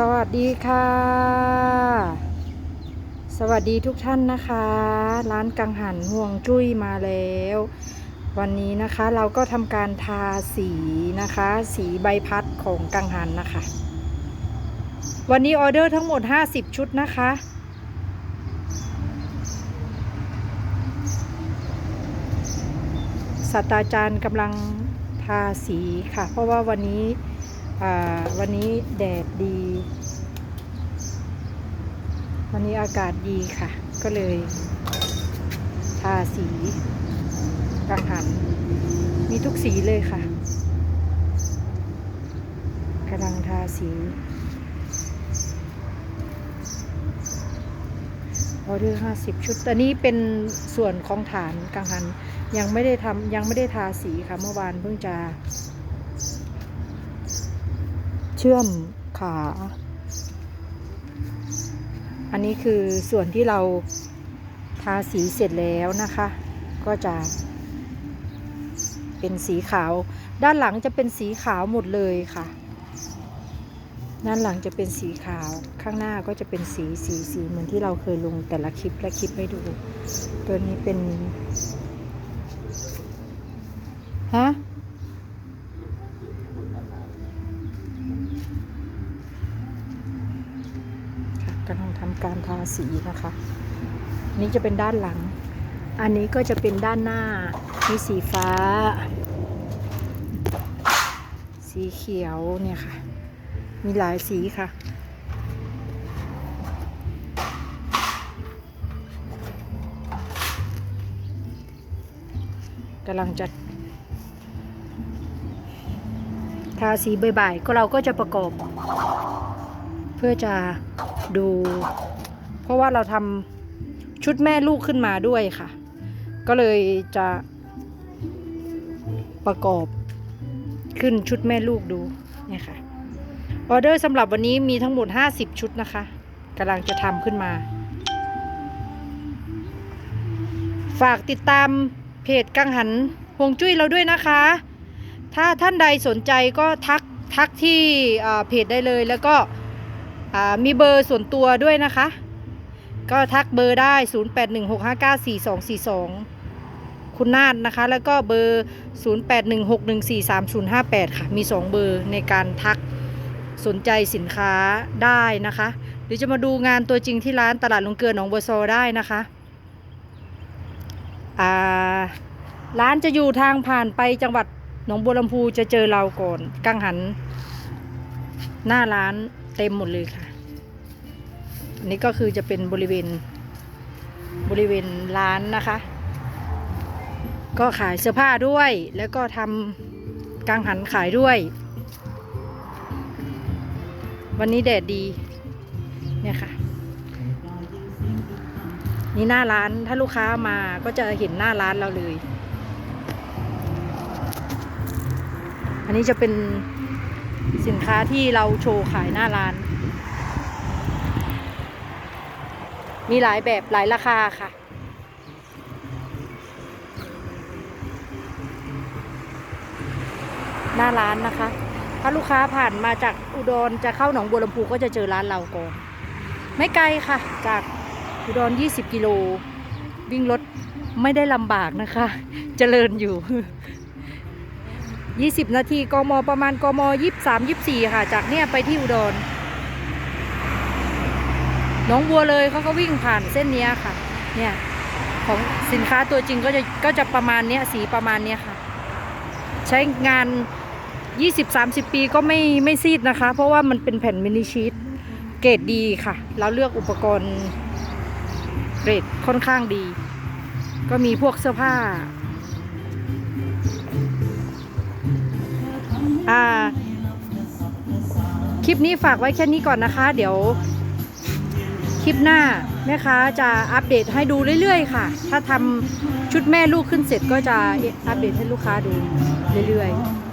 สวัสดีค่ะ สวัสดีทุกท่านนะคะ ร้านกังหันห่วงจุ้ยมาแล้ว วันนี้นะคะเราก็ทำการทาสีนะคะ สีใบพัดของกังหันนะคะ วันนี้ออเดอร์ทั้งหมด 50 ชุดนะคะ ศาสตราจารย์กำลังทาสีค่ะ เพราะว่าวันนี้ วันนี้แดดดี วันนี้อากาศดีค่ะ ก็เลยทาสีกังหัน มีทุกสีเลยค่ะกำลังทาสีออเดอร์ห้าสิบชุด อันนี้เป็นส่วนของฐานกังหัน ยังไม่ได้ทำยังไม่ได้ทาสีค่ะ เมื่อวานเพิ่งจะ เชื่อมขา อันนี้คือส่วนที่เราทาสีเสร็จแล้วนะคะ ก็จะ เป็นสีขาว ด้านหลังจะเป็นสีขาวหมดเลยค่ะ ด้านหลังจะเป็นสีขาว ข้างหน้าก็จะเป็นสีสีสีเหมือนที่เราเคยลงแต่ละคลิปและคลิปให้ดู ตัวนี้เป็น ฮะ กำลังทำการทาสีนะคะ นี่จะเป็นด้านหลัง อันนี้ก็จะเป็นด้านหน้า มีสีฟ้า สีเขียวเนี่ยค่ะ มีหลายสีค่ะกำลังจะทาสีใบๆก็เราก็จะประกอบ เพื่อจะดู เพราะว่าเราทำชุดแม่ลูกขึ้นมาด้วยค่ะ ก็เลยจะประกอบขึ้นชุดแม่ลูกดูเนี่ยค่ะออเดอร์สำหรับวันนี้มีทั้งหมด 50 ชุดนะคะกำลังจะทำขึ้นมา ฝากติดตามเพจกังหันฮวงจุ้ยเราด้วยนะคะ ถ้าท่านใดสนใจก็ทักทักที่เพจได้เลยแล้วก็ มีเบอร์ส่วนตัวด้วยนะคะ ก็ทักเบอร์ได้ 0816594242 คุณนาฏนะคะ แล้วก็เบอร์ 0816143058 ค่ะ มี 2 เบอร์ในการทักสนใจสินค้าได้นะคะ หรือจะมาดูงานตัวจริงที่ร้านตลาดลงเกลือหนองบัวซอได้นะคะร้านจะอยู่ทางผ่านไปจังหวัดหนองบัวลำพูจะเจอเราก่อนกังหันหน้าร้าน เต็มหมดเลยค่ะ อันนี้ก็คือจะเป็นบริเวณบริเวณร้านนะคะ ก็ขายเสื้อผ้าด้วย แล้วก็ทำกังหันขายด้วย วันนี้แดดดี เนี่ยค่ะ นี่หน้าร้านถ้าลูกค้ามาก็จะเห็นหน้าร้านเราเลย อันนี้จะเป็น สินค้าที่เราโชว์ขายหน้าร้าน มีหลายแบบหลายราคาค่ะ หน้าร้านนะคะ ถ้าลูกค้าผ่านมาจากอุดรจะเข้าหนองบัวลำพูก็จะเจอร้านเราก่อนไม่ไกลค่ะ จากอุดร 20 กิโล วิ่งรถไม่ได้ลำบากนะคะ เจริญอยู่ 20 นาทีกมประมาณกม23 24 ค่ะ จากเนี่ยไปที่อุดรหนองบัวเลยเขาก็วิ่งผ่านเส้นเนี้ยค่ะ เนี่ยของสินค้าตัวจริงก็จะก็จะประมาณเนี้ยสีประมาณเนี้ยค่ะ ใช้งาน 20-30 ปีก็ไม่ไม่ซีดนะคะ เพราะว่ามันเป็นแผ่นมินิชีตเกรดดีค่ะ เราเลือกอุปกรณ์เกรดค่อนข้างดี ก็มีพวกเสื้อผ้า อ่า คลิปนี้ฝากไว้แค่นี้ก่อนนะคะ เดี๋ยวคลิปหน้าแม่ค้าจะอัปเดตให้ดูเรื่อยๆ ค่ะ ถ้าทำชุดแม่ลูกขึ้นเสร็จก็จะอัปเดตให้ลูกค้าดูเรื่อยๆ